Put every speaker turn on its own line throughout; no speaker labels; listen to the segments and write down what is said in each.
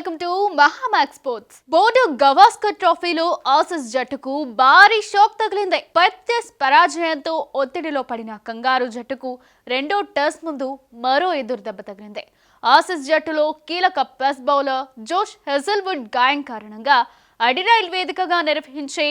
Welcome to మహామాక్ sports. Board Gavaskar ట్రోఫీలో Aussies జట్టుకు భారీ షాక్ తగిలింది. పత్తెస్ పరాజయంతో ఒత్తిడిలో పడిన కంగారు జట్టుకు రెండో టెస్ట్ ముందు మరో ఎదురు దెబ్బ తగిలింది. ఆసిస్ జట్టులో కీలక పెస్ బౌలర్ జోష్ హెజల్వుడ్ గాయం కారణంగా అడిరైల్ వేదికగా నిర్వహించే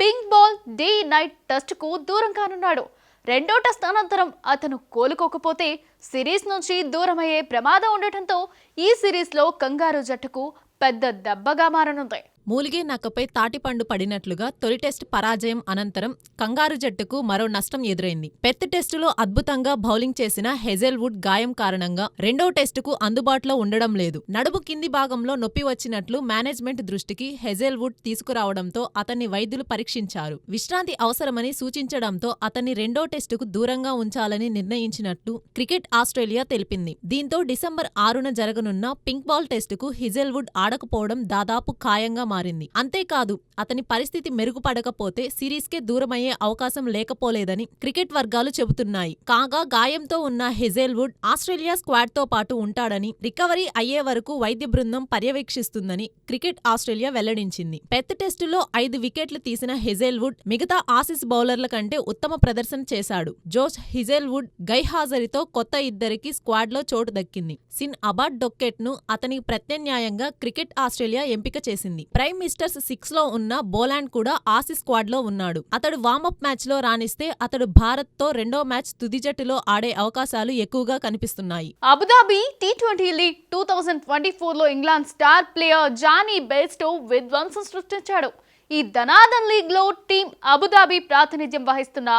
పింక్ బాల్ డే నైట్ టెస్ట్కు దూరం కానున్నాడు. రెండో టెస్ట్ అనంతరం అతను కోలుకోకపోతే సిరీస్ నుంచి దూరమయ్యే ప్రమాదం ఉండటంతో ఈ సిరీస్లో కంగారు జట్టుకు పెద్ద దెబ్బగా మారనుంది.
మూలిగే నక్కపై తాటిపండు పడినట్లుగా తొలి టెస్ట్ పరాజయం అనంతరం కంగారు జట్టుకు మరో నష్టం ఎదురైంది. పెర్త్ టెస్టులో అద్భుతంగా బౌలింగ్ చేసిన హెజెల్వుడ్ గాయం కారణంగా రెండో టెస్టుకు అందుబాటులో ఉండడం లేదు. నడుము కింది భాగంలో నొప్పి వచ్చినట్లు మేనేజ్మెంట్ దృష్టికి హెజెల్వుడ్ తీసుకురావడంతో అతన్ని వైద్యులు పరీక్షించారు. విశ్రాంతి అవసరమని సూచించడంతో అతన్ని రెండో టెస్టుకు దూరంగా ఉంచాలని నిర్ణయించినట్లు క్రికెట్ ఆస్ట్రేలియా తెలిపింది. దీంతో డిసెంబర్ ఆరున జరగనున్న పింక్ బాల్ టెస్టుకు హిజెల్వుడ్ ఆడకపోవడం దాదాపు ఖాయంగా మారింది. అంతేకాదు అతని పరిస్థితి మెరుగుపడకపోతే సిరీస్కే దూరమయ్యే అవకాశం లేకపోలేదని క్రికెట్ వర్గాలు చెబుతున్నాయి. కాగా గాయంతో ఉన్న హెజెల్వుడ్ ఆస్ట్రేలియా స్క్వాడ్తో పాటు ఉంటాడని రికవరీ అయ్యే వరకు వైద్య బృందం పర్యవేక్షిస్తుందని క్రికెట్ ఆస్ట్రేలియా వెల్లడించింది. పెద్ద టెస్టులో ఐదు వికెట్లు తీసిన హెజెల్వుడ్ మిగతా ఆసీస్ బౌలర్ల కంటే ఉత్తమ ప్రదర్శన చేశాడు. జోష్ హిజెల్వుడ్ గైహాజరితో కొత్త ఇద్దరికి స్క్వాడ్లో చోటు దక్కింది. సిన్ అబాడ్ డొక్కెట్ను అతనికి ప్రత్యామ్నాయంగా క్రికెట్ ఆస్ట్రేలియా ఎంపిక చేసింది. ప్రైమ్ మినిస్టర్స్ సిక్స్లో ఉన్న బోలాండ్ కూడా ఆసీస్ స్క్వాడ్లో ఉన్నాడు. అతడు వార్మప్ మ్యాచ్లో రాణిస్తే అతడు భారత్తో రెండో మ్యాచ్ తుది జట్టులో ఆడే అవకాశాలు ఎక్కువగా కనిపిస్తున్నాయి.
Abu Dhabi T twenty league two thousand twenty ఫోర్లో England star player Jonny Bairstow విధ్వంసం సృష్టించాడు. ఈ ధనాదన్ లీగ్లో టీం అబుదాబి ప్రాతినిధ్యం వహిస్తున్న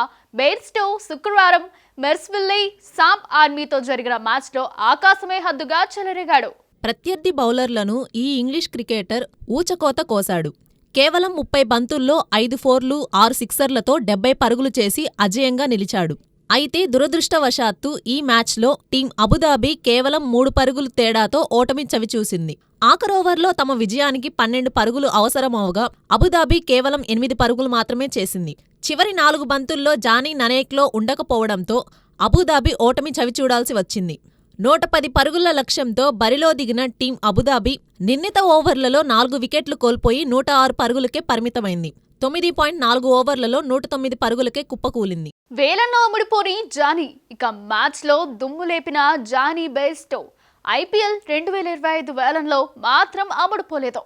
బెయిర్స్టో శుక్రవారం మెర్స్విల్లే సామ్ ఆర్మీతో జరిగిన మ్యాచ్లో ఆకాశమే హద్దుగా చెలరేగాడు.
ప్రత్యర్థి బౌలర్లను ఈ ఇంగ్లీష్ క్రికెటర్ ఊచకోత కోశాడు. కేవలం ముప్పై బంతుల్లో ఐదు ఫోర్లు ఆరు సిక్సర్లతో డెబ్బై పరుగులు చేసి అజేయంగా నిలిచాడు. అయితే దురదృష్టవశాత్తు ఈ మ్యాచ్లో టీం అబుదాబీ కేవలం మూడు పరుగులు తేడాతో ఓటమి చవిచూసింది ఆఖరోవర్లో తమ విజయానికి పన్నెండు పరుగులు అవసరమవగా అబుదాబీ కేవలం ఎనిమిది పరుగులు మాత్రమే చేసింది. చివరి నాలుగు బంతుల్లో జానీ ననేక్లో ఉండకపోవడంతో అబుదాబీ ఓటమి చవిచూడాల్సి వచ్చింది. నూట పది పరుగుల లక్ష్యంతో బరిలో దిగిన టీం అబుదాబి నిర్ణీత ఓవర్లలో నాలుగు వికెట్లు కోల్పోయి నూట ఆరు పరుగులకే పరిమితమైంది. తొమ్మిది పాయింట్ నాలుగు ఓవర్లలో నూట తొమ్మిది పరుగులకే కుప్పకూలింది
వేలన్న అమ్ముడుపోని జానీ. ఇక మ్యాచ్లో దుమ్ము లేపిన జానీ బెయిస్టో ఐపీఎల్ రెండు వేల ఇరవై ఐదు వేలంలో మాత్రం అమ్ముడుపోలేదు.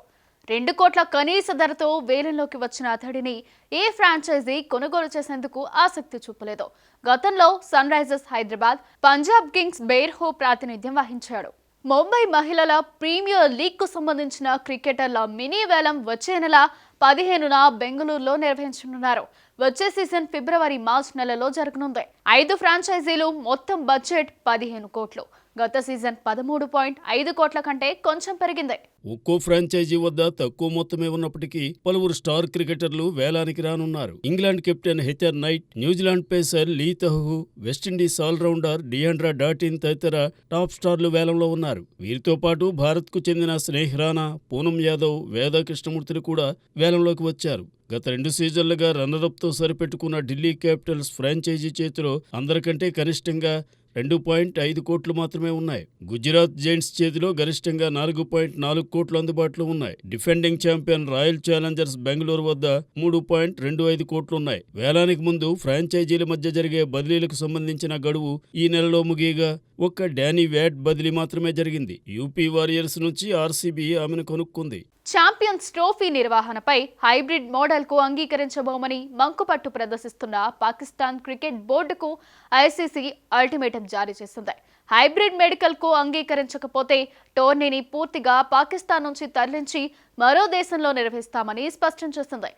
రెండు కోట్ల కనీస ధరతో వేలంలోకి వచ్చిన అతడిని ఏ ఫ్రాంచైజీ కొనుగోలు చేసేందుకు ఆసక్తి చూపలేదు. గతంలో Sunrisers Hyderabad Punjab Kings బెయిర్హో ప్రాతినిధ్యం వహించాడు. ముంబై మహిళల ప్రీమియర్ లీగ్కు సంబంధించిన క్రికెటర్ల మినీ వేలం వచ్చే నెల పదిహేనున బెంగళూరులో నిర్వహించనున్నారు. వచ్చే సీజన్ ఫిబ్రవరి మార్చ్ నెలలో జరగనుంది. ఐదు ఫ్రాంచైజీలు మొత్తం బడ్జెట్ పదిహేను కోట్లు. గత సీజన్ పదమూడు పాయింట్ ఐదు కోట్ల కంటే కొంచెం పెరిగింది.
ఒక్కో ఫ్రాంచైజీ వద్ద తక్కువ మొత్తమే ఉన్నప్పటికీ పలువురు స్టార్ క్రికెటర్లు వేలానికి రానున్నారు. England captain Heather Knight New Zealand pacer Lea Tahuhu West Indies allrounder Deandra Dottin తదితర టాప్ స్టార్లు వేలంలో ఉన్నారు. వీరితో పాటు భారత్కు చెందిన స్నేహ్ రాణా పూనం యాదవ్ వేద కృష్ణమూర్తులు కూడా వేలంలోకి వచ్చారు. గత రెండు సీజన్లుగా రన్నరప్తో సరిపెట్టుకున్న ఢిల్లీ క్యాపిటల్స్ ఫ్రాంచైజీ చేతిలో అందరికంటే కనిష్టంగా రెండు పాయింట్ ఐదు కోట్లు మాత్రమే ఉన్నాయి. గుజరాత్ జైంట్స్ చేతిలో గరిష్టంగా నాలుగు పాయింట్ నాలుగు కోట్లు అందుబాటులో ఉన్నాయి. Defending champion Royal Challengers Bengaluru వద్ద మూడు పాయింట్ రెండు ఐదు కోట్లున్నాయి వేలానికి ముందు ఫ్రాంచైజీల మధ్య జరిగే బదిలీలకు సంబంధించిన గడువు ఈ నెలలో ముగియగా ఒక్క డానీ వ్యాట్ బదిలీ మాత్రమే జరిగింది. యూపీ వారియర్స్ నుంచి ఆర్సీబీ ఆమెను కొనుక్కుంది.
ఛాంపియన్స్ ట్రోఫీ నిర్వహణపై హైబ్రిడ్ మోడల్కు అంగీకరించబోమని మంకుపట్టు ప్రదర్శిస్తున్న పాకిస్తాన్ క్రికెట్ బోర్డుకు ఐసీసీ అల్టిమేటం జారీ చేసింది. హైబ్రిడ్ మెడికల్కు అంగీకరించకపోతే టోర్నీని పూర్తిగా పాకిస్తాన్ నుంచి తరలించి మరో దేశంలో నిర్వహిస్తామని స్పష్టం చేసింది.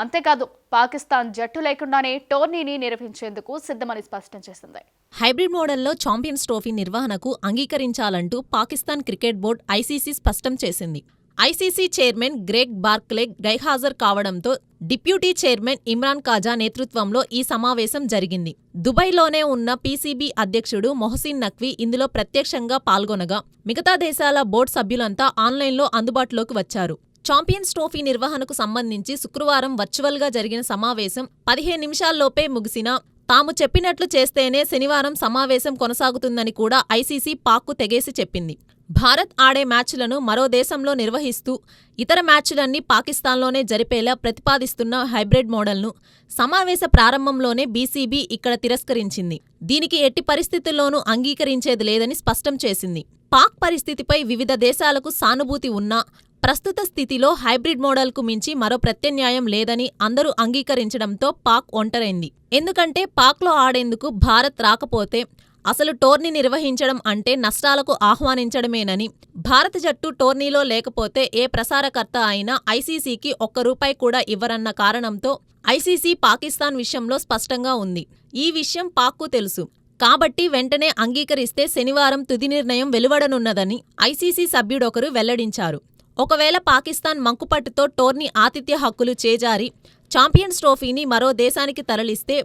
అంతేకాదు పాకిస్తాన్ జట్టు లేకుండానే టోర్నీని నిర్వహించేందుకు సిద్ధమని స్పష్టం చేసింది.
హైబ్రిడ్ మోడల్లో ఛాంపియన్స్ ట్రోఫీ నిర్వహణకు అంగీకరించాలంటూ పాకిస్తాన్ క్రికెట్ బోర్డు ఐసీసీ స్పష్టం చేసింది. ఐసీసీ చైర్మన్ గ్రేగ్ బార్క్లే గైహాజర్ కావడంతో డిప్యూటీ చైర్మన్ ఇమ్రాన్ కాజా నేతృత్వంలో ఈ సమావేశం జరిగింది. దుబాయ్లోనే ఉన్న పీసీబీ అధ్యక్షుడు మొహసిన్ నఖ్వీ ఇందులో ప్రత్యక్షంగా పాల్గొనగా మిగతా దేశాల బోర్డు సభ్యులంతా ఆన్లైన్లో అందుబాటులోకి వచ్చారు. ఛాంపియన్స్ ట్రోఫీ నిర్వహణకు సంబంధించి శుక్రవారం వర్చువల్గా జరిగిన సమావేశం పదిహేను నిమిషాల్లోపే ముగిసినా. తాము చెప్పినట్లు చేస్తేనే శనివారం సమావేశం కొనసాగుతుందని కూడా ఐసీసీ పాక్కు తెగేసి చెప్పింది. భారత్ ఆడే మ్యాచ్లను మరో దేశంలో నిర్వహిస్తూ ఇతర మ్యాచ్లన్నీ పాకిస్తాన్లోనే జరిపేలా ప్రతిపాదిస్తున్న హైబ్రిడ్ మోడల్ను సమావేశ ప్రారంభంలోనే బీసీబీ ఇక్కడ తిరస్కరించింది. దీనికి ఎట్టి పరిస్థితుల్లోనూ అంగీకరించేది లేదని స్పష్టం చేసింది. పాక్ పరిస్థితిపై వివిధ దేశాలకు సానుభూతి ఉన్నా ప్రస్తుత స్థితిలో హైబ్రిడ్ మోడల్కు మించి మరో ప్రత్యామ్నాయం లేదని అందరూ అంగీకరించడంతో పాక్ ఒంటరైంది. ఎందుకంటే పాక్లో ఆడేందుకు భారత్ రాకపోతే అసలు టోర్నీ నిర్వహించడం అంటే నష్టాలకు ఆహ్వానించడమేనని భారత జట్టు టోర్నీలో లేకపోతే ఏ ప్రసారకర్త అయినా ఐసీసీకి ఒక్క రూపాయి కూడా ఇవ్వరన్న కారణంతో ఐసీసీ పాకిస్తాన్ విషయంలో స్పష్టంగా ఉంది. ఈ విషయం పాక్కు తెలుసు. కాబట్టి వెంటనే అంగీకరిస్తే శనివారం తుది నిర్ణయం వెలువడనున్నదని ఐసీసీ సభ్యుడొకరు వెల్లడించారు. ఒకవేళ పాకిస్తాన్ మంకుపట్టుతో టోర్నీ ఆతిథ్య హక్కులు చేజారి ఛాంపియన్స్ ట్రోఫీని మరో దేశానికి తరలిస్తే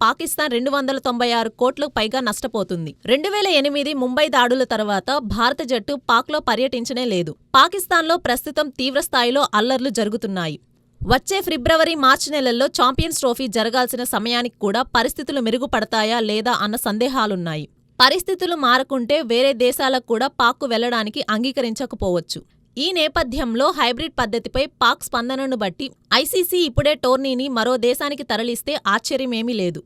పాకిస్తాన్ రెండు వందల తొంభై ఆరు కోట్లకు పైగా నష్టపోతుంది. రెండు వేల ఎనిమిది ముంబై దాడుల తర్వాత భారత జట్టు పాక్లో పర్యటించనే లేదు. పాకిస్తాన్లో ప్రస్తుతం తీవ్రస్థాయిలో అల్లర్లు జరుగుతున్నాయి. వచ్చే ఫిబ్రవరి మార్చి నెలల్లో ఛాంపియన్స్ ట్రోఫీ జరగాల్సిన సమయానికి కూడా పరిస్థితులు మెరుగుపడతాయా లేదా అన్న సందేహాలున్నాయి. పరిస్థితులు మారకుంటే వేరే దేశాలకు కూడా పాక్కు వెళ్ళడానికి అంగీకరించకపోవచ్చు. ఈ నేపథ్యంలో హైబ్రిడ్ పద్ధతిపై పాక్ స్పందనను బట్టి ఐసీసీ ఇప్పుడే టోర్నీని మరో దేశానికి తరలిస్తే ఆశ్చర్యమేమీ లేదు.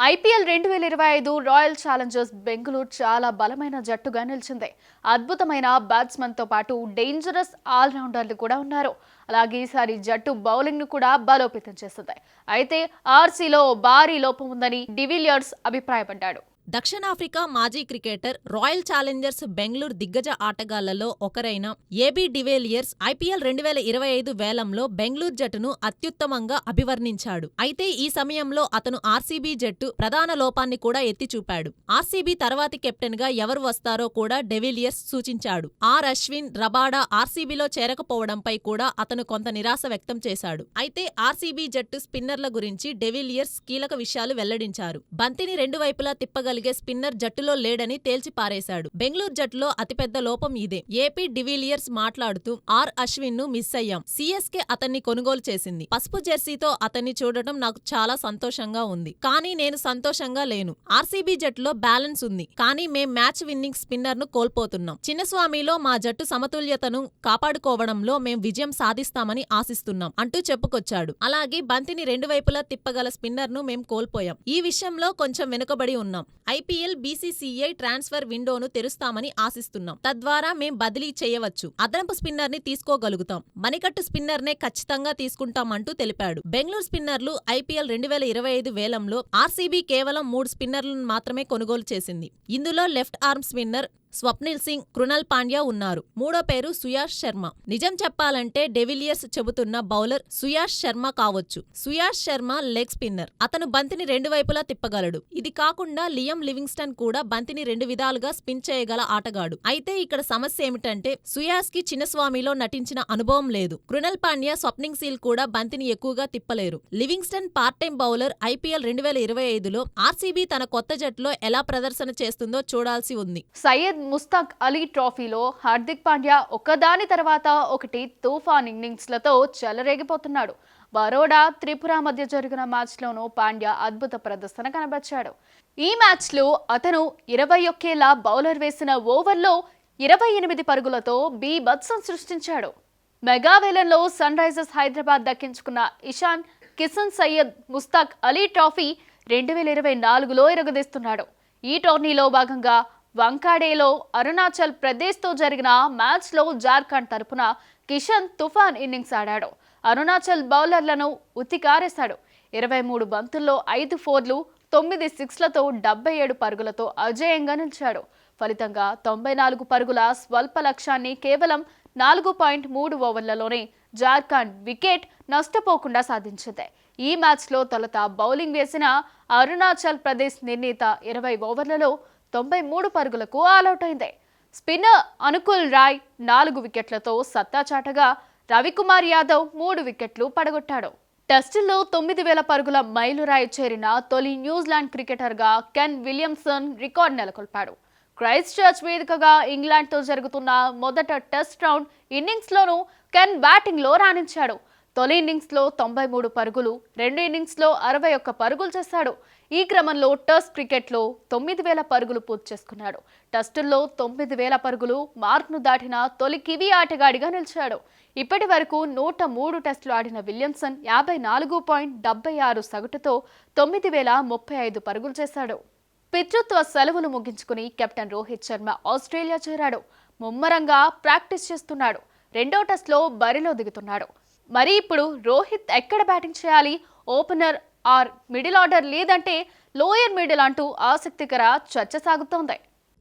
ఐపీఎల్ రెండు వేల ఇరవై ఐదు రాయల్ ఛాలెంజర్స్ బెంగళూరు చాలా బలమైన జట్టుగా నిలిచింది. అద్భుతమైన బ్యాట్స్మెన్తో పాటు డేంజరస్ ఆల్రౌండర్లు కూడా ఉన్నారు. అలాగే ఈసారి జట్టు బౌలింగ్ను కూడా బలోపేతం చేస్తుంది. అయితే ఆర్సీలో భారీ లోపం ఉందని డివిలియర్స్ అభిప్రాయపడ్డాడు
దక్షిణాఫ్రికా మాజీ క్రికెటర్ రాయల్ ఛాలెంజర్స్ బెంగళూరు దిగ్గజ ఆటగాళ్ళలో ఒకరైన ఏబీ డివేలియర్స్ ఐపీఎల్ రెండు వేల ఇరవై ఐదు వేలంలో బెంగళూరు జట్టును అత్యుత్తమంగా అభివర్ణించాడు. అయితే ఈ సమయంలో అతను ఆర్సీబీ జట్టు ప్రధాన లోపాన్ని కూడా ఎత్తి చూపాడు ఆర్సీబీ తర్వాతి కెప్టెన్గా ఎవరు వస్తారో కూడా డెవిలియర్స్ సూచించాడు. ఆర్ అశ్విన్ రబాడా ఆర్సీబీలో చేరకపోవడంపై కూడా అతను కొంత నిరాశ వ్యక్తం చేశాడు. అయితే ఆర్సీబీ జట్టు స్పిన్నర్ల గురించి డెవిలియర్స్ కీలక విషయాలు వెల్లడించారు. బంతిని రెండు వైపులా తిప్పగల తిప్పగలిగే స్పిన్నర్ జట్టులో లేడని తేల్చిపారేశాడు బెంగళూరు జట్టులో అతిపెద్ద లోపం ఇదే. ఏపీ డివిలియర్స్ మాట్లాడుతూ ఆర్ అశ్విన్ను మిస్ అయ్యాం. సీఎస్కే అతన్ని కొనుగోలు చేసింది. పసుపు జెర్సీతో అతన్ని చూడటం నాకు చాలా సంతోషంగా ఉంది. కానీ నేను సంతోషంగా లేను. ఆర్సీబీ జట్టులో బ్యాలెన్స్ ఉంది. కానీ మేం మ్యాచ్ విన్నింగ్ స్పిన్నర్ను కోల్పోతున్నాం. చిన్నస్వామిలో మా జట్టు సమతుల్యతను కాపాడుకోవడంలో మేం విజయం సాధిస్తామని ఆశిస్తున్నాం అంటూ చెప్పుకొచ్చాడు. అలాగే బంతిని రెండు వైపులా తిప్పగల స్పిన్నర్ను మేం కోల్పోయాం. ఈ విషయంలో కొంచెం వెనుకబడి ఉన్నాం. ఐపీఎల్ బీసీసీఐ ట్రాన్స్ఫర్ విండోను తెరుస్తామని ఆశిస్తున్నాం. తద్వారా మేం బదిలీ చేయవచ్చు. అదనపు స్పిన్నర్ని తీసుకోగలుగుతాం. మణికట్టు స్పిన్నర్ నే ఖచ్చితంగా తీసుకుంటామంటూ తెలిపాడు. బెంగళూరు స్పిన్నర్లు ఐపీఎల్ రెండు వేల ఇరవై ఐదు వేలంలో ఆర్సీబీ కేవలం మూడు స్పిన్నర్లను మాత్రమే కొనుగోలు చేసింది. ఇందులో left arm spinner Swapnil Singh Krunal Pandya ఉన్నారు. మూడో పేరు సుయాష్ శర్మ. నిజం చెప్పాలంటే డెవిలియర్స్ చెబుతున్న బౌలర్ సుయాష్ శర్మ కావచ్చు. Suyash Sharma leg spinner. అతను బంతిని రెండు వైపులా తిప్పగలడు. ఇది కాకుండా లియం లివింగ్స్టన్ కూడా బంతిని రెండు విధాలుగా స్పిన్ చేయగల ఆటగాడు. అయితే ఇక్కడ సమస్య ఏమిటంటే సుయాష్కి చిన్నస్వామిలో నటించిన అనుభవం లేదు. కృణల్ పాండ్యా స్వప్నింగ్ సీల్ కూడా బంతిని ఎక్కువగా తిప్పలేరు. Livingstone part time bowler IPL రెండు వేల ఇరవై ఐదులో ఆర్సీబీ తన కొత్త జట్టులో ఎలా ప్రదర్శన చేస్తుందో చూడాల్సి ఉంది.
సయ్యద్ ముస్తాక్ అలీ ట్రోఫీలో హార్దిక్ పాండ్యా ఒకదాని తర్వాత ఒకటి తుఫాన్ ఇన్నింగ్స్లతో చెలరేగిపోతున్నాడు. బరోడా త్రిపుర మధ్య జరిగిన మ్యాచ్లోనూ పాండ్యా అద్భుత ప్రదర్శన కనబర్చాడు. ఈ మ్యాచ్లో అతను ఇరవై ఒక్కేళ్ళ బౌలర్ వేసిన ఓవర్లో ఇరవై ఎనిమిది పరుగులతో బీభత్సం సృష్టించాడు. మెగావేలంలో సన్ రైజర్స్ హైదరాబాద్ దక్కించుకున్న ఇషాన్ కిషన్ సయ్యద్ ముస్తాక్ అలీ ట్రోఫీ రెండు వేల ఇరవై నాలుగులో ఇరగదీస్తున్నాడు. ఈ టోర్నీలో భాగంగా వంకాడేలో అరుణాచల్ ప్రదేశ్తో జరిగిన మ్యాచ్లో జార్ఖండ్ తరపున కిషన్ తుఫాన్ ఇన్నింగ్స్ ఆడాడు. అరుణాచల్ బౌలర్లను ఉతికారేశాడు. ఇరవై మూడు బంతుల్లో ఐదు ఫోర్లు తొమ్మిది సిక్స్లతో డెబ్బై ఏడు పరుగులతో అజేయంగా నిలిచాడు. ఫలితంగా తొంభై నాలుగు పరుగుల స్వల్ప లక్ష్యాన్ని కేవలం నాలుగు పాయింట్ మూడు ఓవర్లలోనే జార్ఖండ్ వికెట్ నష్టపోకుండా సాధించింది. ఈ మ్యాచ్లో తొలుత బౌలింగ్ వేసిన అరుణాచల్ ప్రదేశ్ నిర్ణీత ఇరవై ఓవర్లలో తొంభై మూడు పరుగులకు ఆలౌట్ అయింది స్పిన్నర్ అనుకుల్ రాయ్ నాలుగు వికెట్లతో సత్తా చాటగా రవికుమార్ యాదవ్ మూడు వికెట్లు పడగొట్టాడు. టెస్టుల్లో తొమ్మిది వేల పరుగుల మైలురాయి చేరిన తొలి న్యూజిలాండ్ క్రికెటర్గా కెన్ విలియమ్సన్ రికార్డ్ నెలకొల్పాడు. క్రైస్ట్ చర్చ్ వేదికగా ఇంగ్లాండ్తో జరుగుతున్న మొదట టెస్ట్ రౌండ్ ఇన్నింగ్స్లోనూ కెన్ బ్యాటింగ్లో రాణించాడు. తొలి ఇన్నింగ్స్లో తొంభై మూడు పరుగులు రెండు ఇన్నింగ్స్లో అరవై ఒక్క పరుగులు చేశాడు. ఈ క్రమంలో టెస్ట్ క్రికెట్లో తొమ్మిది వేల పరుగులు పూర్తి చేసుకున్నాడు. టెస్టుల్లో తొమ్మిది వేల పరుగులు మార్క్ను దాటిన తొలి కివీ ఆటగాడిగా నిలిచాడు. ఇప్పటి వరకు నూట మూడు టెస్టులు ఆడిన విలియమ్సన్ యాభై నాలుగు పాయింట్ డెబ్బై ఆరు సగటుతో తొమ్మిది వేల ముప్పై ఐదు పరుగులు చేశాడు. పితృత్వ సెలవులు ముగించుకుని కెప్టెన్ రోహిత్ శర్మ ఆస్ట్రేలియా చేరాడు. ముమ్మరంగా ప్రాక్టీస్ చేస్తున్నాడు. రెండో టెస్ట్లో బరిలో దిగుతున్నాడు. మరి ఇప్పుడు రోహిత్ ఎక్కడ బ్యాటింగ్ చేయాలి? ఓపెనర్ ఆర్ మిడిల్ ఆర్డర్ లేదంటే లోయర్ మిడిల్ అంటూ ఆసక్తికర చర్చ సాగుతోంది.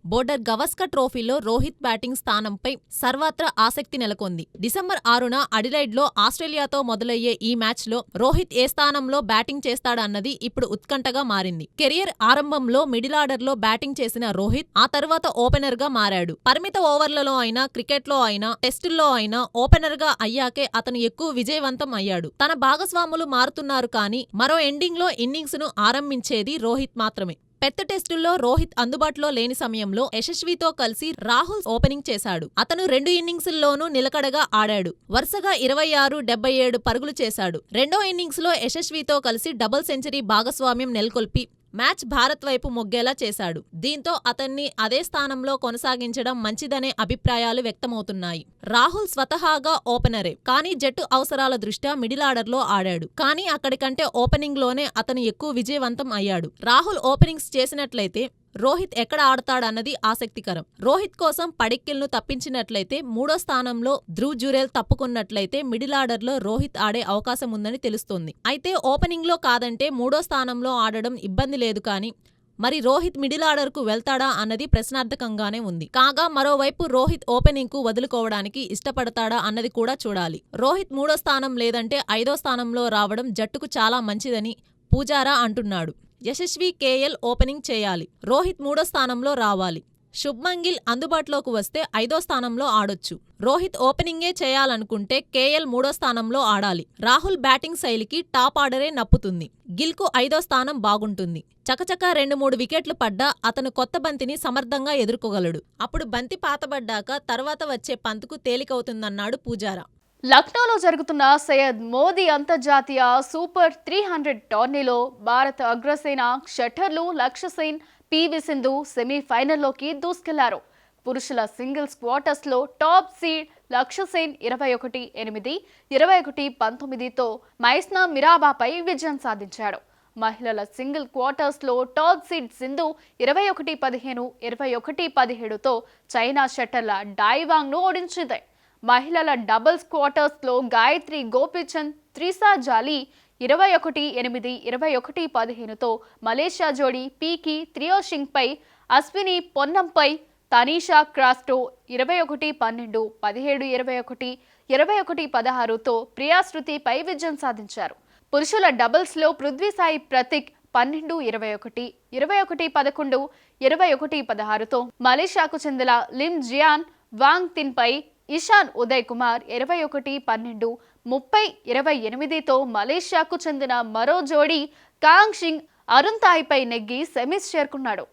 బోర్డర్ గవస్కర్ ట్రోఫీలో రోహిత్ బ్యాటింగ్ స్థానంపై సర్వత్రా ఆసక్తి నెలకొంది. డిసెంబర్ ఆరున అడిలైడ్లో ఆస్ట్రేలియాతో మొదలయ్యే ఈ మ్యాచ్లో రోహిత్ ఏ స్థానంలో బ్యాటింగ్ చేస్తాడన్నది ఇప్పుడు ఉత్కంఠగా మారింది. కెరియర్ ఆరంభంలో మిడిల్ ఆర్డర్లో బ్యాటింగ్ చేసిన రోహిత్ ఆ తర్వాత ఓపెనర్గా మారాడు. పరిమిత ఓవర్లలో అయినా క్రికెట్లో అయినా టెస్టుల్లో అయినా ఓపెనర్గా అయ్యాకే అతను ఎక్కువ విజయవంతం అయ్యాడు. తన భాగస్వాములు మారుతున్నారు కానీ మరో ఎండింగ్లో ఇన్నింగ్స్ను ఆరంభించేది రోహిత్ మాత్రమే. పెద్ద టెస్టుల్లో రోహిత్ అందుబాటులో లేని సమయంలో యశస్వితో కలిసి రాహుల్ ఓపెనింగ్ చేశాడు. అతను రెండు ఇన్నింగ్స్ల్లోనూ నిలకడగా ఆడాడు. వరుసగా ఇరవై ఆరు డెబ్బై ఏడు పరుగులు చేశాడు. రెండో ఇన్నింగ్స్లో యశస్వితో కలిసి డబుల్ సెంచరీ భాగస్వామ్యం నెలకొల్పి మ్యాచ్ భారత్ వైపు మొగ్గేలా చేశాడు. దీంతో అతన్ని అదే స్థానంలో కొనసాగించడం మంచిదనే అభిప్రాయాలు వ్యక్తమవుతున్నాయి. రాహుల్ స్వతహాగా ఓపెనరే కానీ జట్టు అవసరాల దృష్ట్యా మిడిల్ ఆర్డర్లో ఆడాడు. కానీ అక్కడికంటే ఓపెనింగ్లోనే అతను ఎక్కువ విజయవంతం అయ్యాడు. రాహుల్ ఓపెనింగ్స్ చేసినట్లయితే రోహిత్ ఎక్కడ ఆడతాడన్నది ఆసక్తికరం. రోహిత్ కోసం పడిక్కిల్ను తప్పించినట్లయితే మూడో స్థానంలో ధ్రువ్ జురేల్ తప్పుకున్నట్లయితే మిడిల్ ఆర్డర్లో రోహిత్ ఆడే అవకాశం ఉందని తెలుస్తోంది. అయితే ఓపెనింగ్లో కాదంటే మూడో స్థానంలో ఆడడం ఇబ్బంది లేదు కానీ మరి రోహిత్ మిడిల్ ఆర్డర్కు వెళ్తాడా అన్నది ప్రశ్నార్థకంగానే ఉంది. కాగా మరోవైపు రోహిత్ ఓపెనింగ్కు వదులుకోవడానికి ఇష్టపడతాడా అన్నది కూడా చూడాలి. రోహిత్ మూడో స్థానం లేదంటే ఐదో స్థానంలో రావడం జట్టుకు చాలా మంచిదని పూజారా అంటున్నాడు. యశస్వి కేఎల్ ఓపెనింగ్ చేయాలి. రోహిత్ మూడో స్థానంలో రావాలి. శుభ్మంగిల్ అందుబాటులోకి వస్తే ఐదో స్థానంలో ఆడొచ్చు. రోహిత్ ఓపెనింగే చేయాలనుకుంటే కేఎల్ మూడో స్థానంలో ఆడాలి. రాహుల్ బ్యాటింగ్ శైలికి టాప్ ఆర్డరే నప్పుతుంది. గిల్కు ఐదో స్థానం బాగుంటుంది. చకచకా రెండు మూడు వికెట్లు పడ్డా అతను కొత్త బంతిని సమర్థంగా ఎదుర్కోగలడు. అప్పుడు బంతి పాతబడ్డాక తర్వాత వచ్చే పంతుకు తేలికవుతుందన్నాడు పూజారా.
లక్నోలో జరుగుతున్న సయ్యద్ మోదీ అంతర్జాతీయ సూపర్ త్రీ హండ్రెడ్ టోర్నీలో భారత అగ్రసేన షట్టర్లు లక్ష్య సేన్ పివి సింధు సెమీఫైనల్లోకి దూసుకెళ్ళారు. పురుషుల సింగిల్స్ క్వార్టర్స్లో టాప్ సీడ్ లక్ష్య సేన్ ఇరవై ఒకటి ఎనిమిది ఇరవై ఒకటి పంతొమ్మిదితో మైస్నా మిరాబాపై విజయం సాధించాడు. మహిళల సింగిల్ క్వార్టర్స్లో టాప్ సీడ్ సింధు ఇరవై ఒకటి పదిహేను ఇరవై ఒకటి పదిహేడుతో చైనా షట్టర్ల డైవాంగ్ను ఓడించింది. మహిళల డబుల్స్ క్వార్టర్స్లో గాయత్రి గోపిచంద్ త్రిసా జాలీ ఇరవై ఒకటి ఎనిమిది ఇరవై ఒకటి పదిహేనుతో మలేషియా జోడీ పీకి త్రియోషింగ్పై అశ్విని పొన్నంపై తనీషా క్రాస్టో ఇరవై ఒకటి పన్నెండు పదిహేడు ఇరవై ఒకటి ఇరవై ఒకటి పదహారుతో ప్రియాశృతిపై విజయం సాధించారు. పురుషుల డబుల్స్లో పృథ్వీసాయి ప్రతీక్ పన్నెండు ఇరవై ఒకటి ఇరవై ఒకటి పదకొండు ఇరవై ఒకటి పదహారుతో మలేషియాకు చెందిన లిమ్ జియాన్ వాంగ్ తిన్పై ఇషాన్ ఉదయ్ కుమార్ ఇరవై ఒకటి పన్నెండు ముప్పై ఇరవై ఎనిమిదితో మలేషియాకు చెందిన మరో జోడీ కాంగ్ సింగ్ అరుణ్ తాయ్పై నెగ్గి సెమీస్ చేరుకున్నాడు.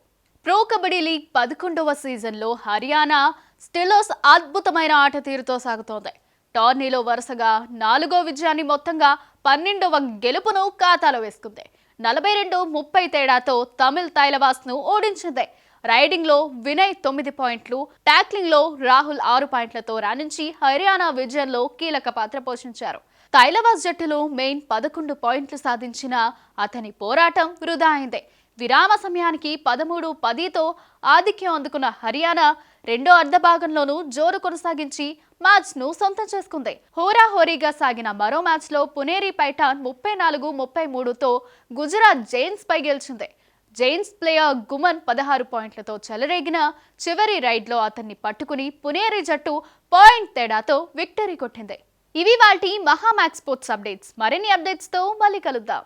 ప్రో కబడ్డీ లీగ్ పదకొండవ సీజన్లో హర్యానా స్టిలోస్ అద్భుతమైన ఆట తీరుతో సాగుతోంది. టోర్నీలో వరుసగా నాలుగో విజయాన్ని మొత్తంగా పన్నెండవ గెలుపును ఖాతాలో వేసుకుంది. నలభై రెండు ముప్పై తేడాతో తమిళ్ తైలవాస్ను ఓడించింది. రైడింగ్లో వినయ్ తొమ్మిది పాయింట్లు ట్యాక్లింగ్లో రాహుల్ ఆరు పాయింట్లతో రాణించి హర్యానా విజయంలో కీలక పాత్ర పోషించారు. తైలవాస్ జట్టులో మెయిన్ పదకొండు పాయింట్లు సాధించిన అతని పోరాటం వృధా అయింది విరామ సమయానికి పదమూడు పదితో ఆధిక్యం అందుకున్న హర్యానా రెండో అర్ధ భాగంలోనూ జోరు కొనసాగించి మ్యాచ్ను సొంతం చేసుకుంది. హోరాహోరీగా సాగిన మరో మ్యాచ్లో పునేరి పైఠాన్ ముప్పై నాలుగు ముప్పై మూడుతో గుజరాత్ జైన్స్ పై గెలిచింది. జైన్స్ ప్లేయర్ గుమన్ పదహారు పాయింట్లతో చెలరేగిన చివరి రైడ్లో అతన్ని పట్టుకుని పునేరి జట్టు పాయింట్ తేడాతో విక్టరీ కొట్టింది. ఇవి వాటి మహామాక్స్ స్పోర్ట్స్ అప్డేట్స్. మరిన్ని అప్డేట్స్తో మళ్ళీ కలుద్దాం.